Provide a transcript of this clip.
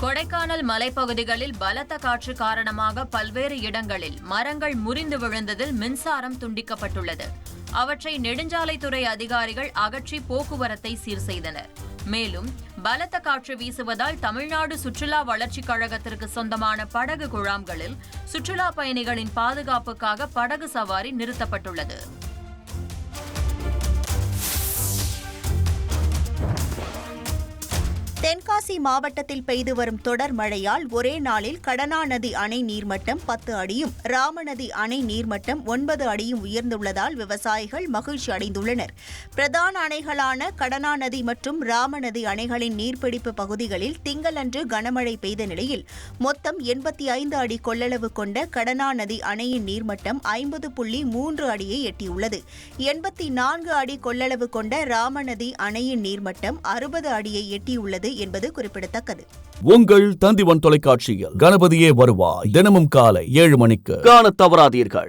கொடைக்கானல் மலைப்பகுதிகளில் பலத்த காற்று காரணமாக பல்வேறு இடங்களில் மரங்கள் முறிந்து விழுந்ததில் மின்சாரம் துண்டிக்கப்பட்டுள்ளது. அவற்றை நெடுஞ்சாலைத்துறை அதிகாரிகள் அகற்றி போக்குவரத்தை சீர் செய்தனர். மேலும் பலத்த காற்று வீசுவதால் தமிழ்நாடு சுற்றுலா வளர்ச்சிக் கழகத்திற்கு சொந்தமான படகு குழாம்களில் சுற்றுலா பயணிகளின் பாதுகாப்புக்காக படகு சவாரி நிறுத்தப்பட்டுள்ளது. தென்காசி மாவட்டத்தில் பெய்து வரும் தொடர் மழையால் ஒரே நாளில் கடனா நதி அணை நீர்மட்டம் பத்து அடியும் ராமநதி அணை நீர்மட்டம் ஒன்பது அடியும் உயர்ந்துள்ளதால் விவசாயிகள் மகிழ்ச்சி அடைந்துள்ளனர். பிரதான அணைகளான கடனா நதி மற்றும் ராமநதி அணைகளின் நீர்பிடிப்பு பகுதிகளில் திங்களன்று கனமழை பெய்த நிலையில் மொத்தம் எண்பத்தி ஐந்து அடி கொள்ளளவு கொண்ட கடனா நதி அணையின் நீர்மட்டம் ஐம்பது புள்ளி மூன்று அடியை எட்டியுள்ளது. எண்பத்தி நான்கு அடி கொள்ளளவு கொண்ட ராமநதி அணையின் நீர்மட்டம் அறுபது அடியை எட்டியுள்ளது என்பது குறிப்பிடத்தக்கது. உங்கள் தந்திவன் தொலைக்காட்சியில் கணபதியே வருவாய். தினமும் காலை ஏழு மணிக்கு காண தவறாதீர்கள்.